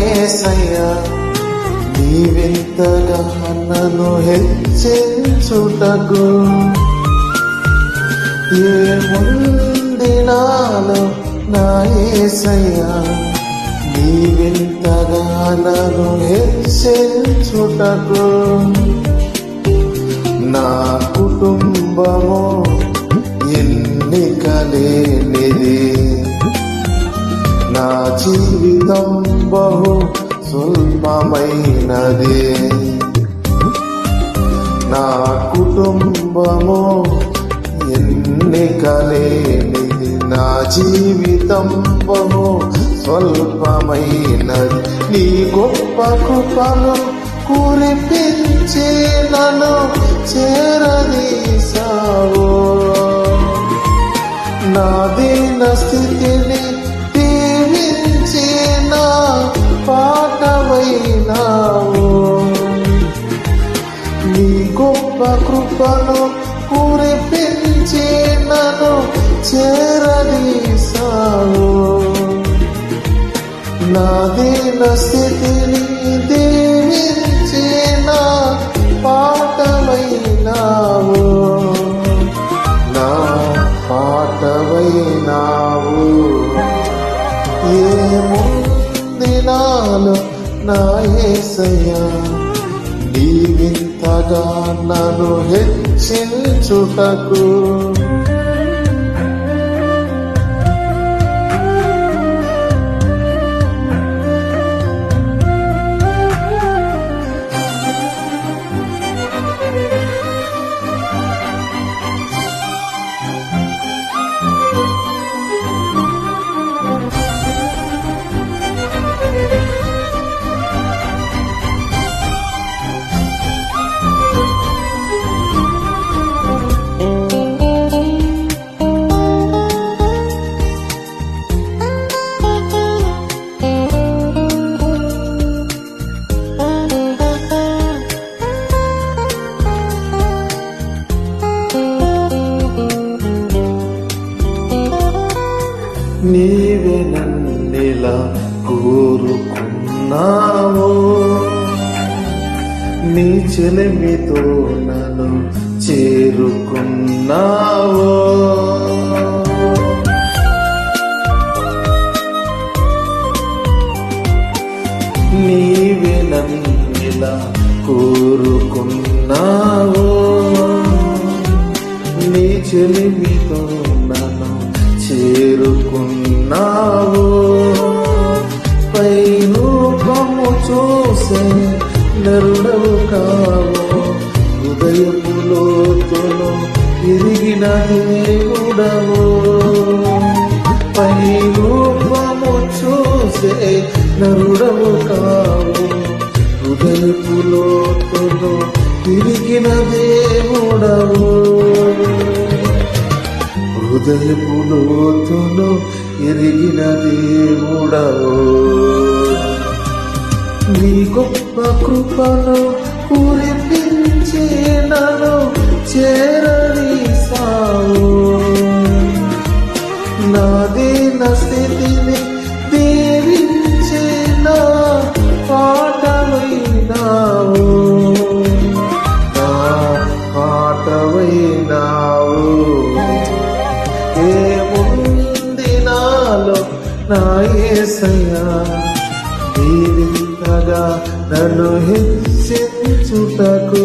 ఏసయ్యా నీవింతగా నన్ను హెచ్చించుటకు? ఏముంది నాలో నా ఏసయ్యా నీవెంతగా నన్ను హెచ్చించుటకు? నా కుటుంబము ఎన్నికలేనిది. నా జీవితం బహు స్వల్పమైనదే నా కుటుంబము ఎన్నికలేనిది నా జీవితం బహు స్వల్పమైనది. నీ గొప్ప కృపను కురిపించి కృపను కురిపించి నన్ను చేరదీసావు నా దీన స్థితిని దీవించి నా పాటవైనావు నా పాటవైనావు ఏముంది నాలో నా ఏసయ్యా? నీవింతగా నన్ను హెచ్చించుటకు. చెలిమితో నన్ను చేరుకున్నావో. నీవే నన్నిలా కోరుకున్నావో. నీ చెలిమితో నన్ను చేరుకున్నావో. నరుడవు కావు హృదయములోతును తిరిగిన దేవుడవు. పై రూపము చూసే నరుడవు కావు. హృదయములోతును తిరిగిన దేవుడవు. హృదయపు ఎరిగిన దేవుడవు. నీ గొప్ప కృపను కురిపించి నన్ను చేరదీసావు నా దీన స్థితిని దీవించి పాటమైనావు నా పాటమైనావు ఏముంది నాలో నా ఏసయ్యా? నన్ను హెచ్చించుటకు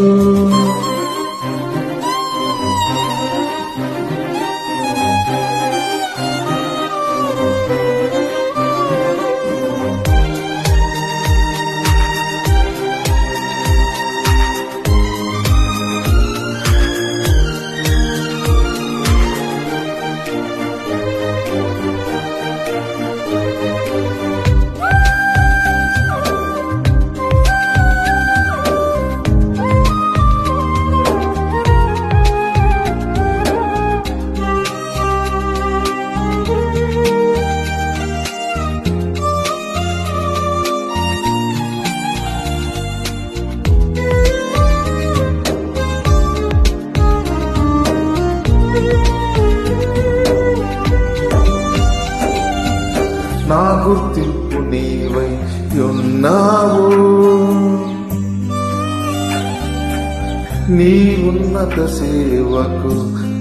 నీ ఉన్నత సేవకు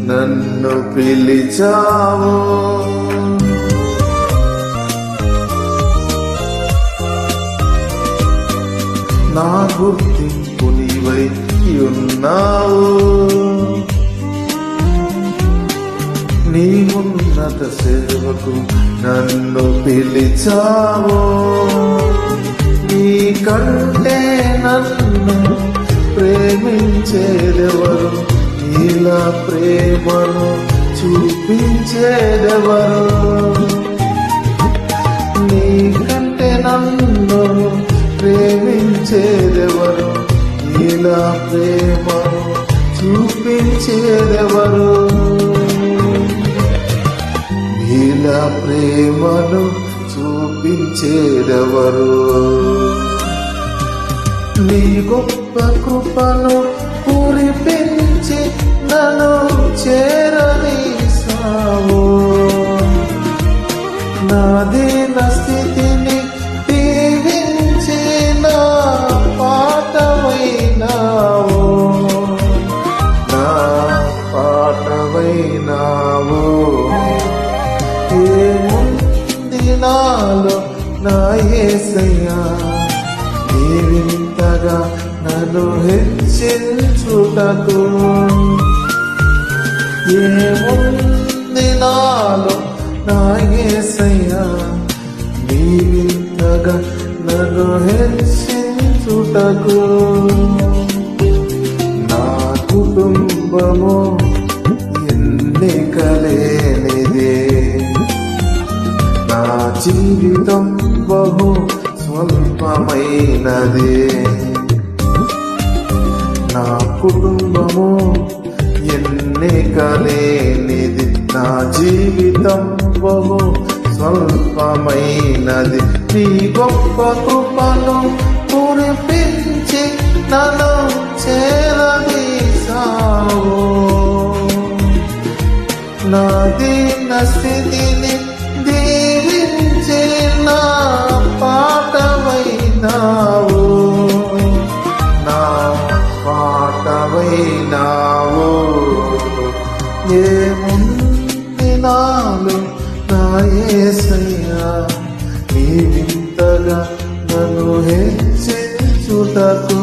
నన్ను పిలిచావు. నా గుర్తింపు నీవై ఉన్నావు. నీ ఉన్నత సేవకు నన్ను పిలిచావు. నీ కంటే నన్ను ప్రేమించేదెవరు? ఇలా ప్రేమను చూపించేదెవరు? నీ కంటే నన్ను ప్రేమించేదెవరు? ఇలా ప్రేమను చూపించేదెవరు? ఇలా ప్రేమను చూపించేదెవరు? నీ గొప్ప కృపను కురిపించి నన్ను చేరదీసావు నా దీన స్థితిని దీవించి నా పాటమైనావు నా పాటమైనావు ఏముంది నాలో నా ఏసయ్యా దేవింతగా నన్ను హెచ్చించుటకు. ఏముంది నాలో నా యేసయ్యా నీవింతగా నన్ను హెచ్చించుటకు. నా కుటుంబము ఎన్నికలేనిదే. నా జీవితం బహు స్వల్పమైనదే. కుటుంబము ఎన్నికలేనిది నా జీవితం బహు స్వల్పమైనది. నీ గొప్ప కృపను కురిపించి నన్ను చేరదీసావు నా దీన స్థితిని దీవించి నా పాటమైనావు నా పా ఏముంది నాలో నా నీ వింతగా నన్ను హెచ్చించుటకు